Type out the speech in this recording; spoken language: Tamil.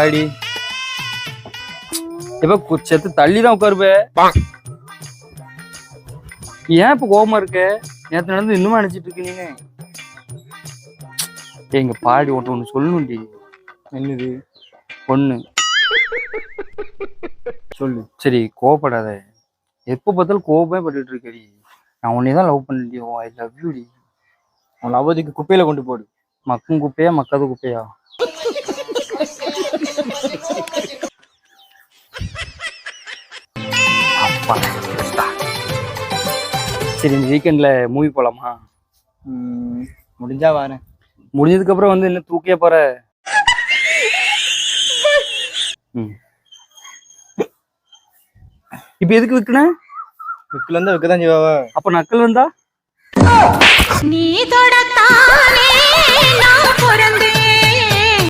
அடி. இப்ப செத்து தள்ளி தான் உட்காருப்ப ஏன் இப்ப கோபமா இருக்க? நேத்து நடந்து இன்னுமா நினைச்சிட்டு இருக்கு நீங்க எங்க பாடி ஒன்று ஒன்று சொல்லணும்டி. என்னது? ஒண்ணு. சொல்லு. சரி கோவப்படாத. எப்போ பார்த்தாலும் கோவமே பட்டுட்டு இருக்கடி. நான் உன்னை தான் லவ் பண்ணி ஐ லவ் யூ டி. உன் அவதிக்கு குப்பையில கொண்டு போடு. மக்கும் குப்பையா மக்காத குப்பையா. சரி இந்த வீக்கெண்ட்ல மூவி போலாமா? முடிஞ்சா வரேன். முடிஞ்சதுக்கு அப்புறம் வந்து என்ன தூக்கிய போற. இப்ப எதுக்கு விற்கன விக்கல இருந்தா விற்க தான் செய்வாவா. அப்ப நக்கல் வந்தா? నీ తొడ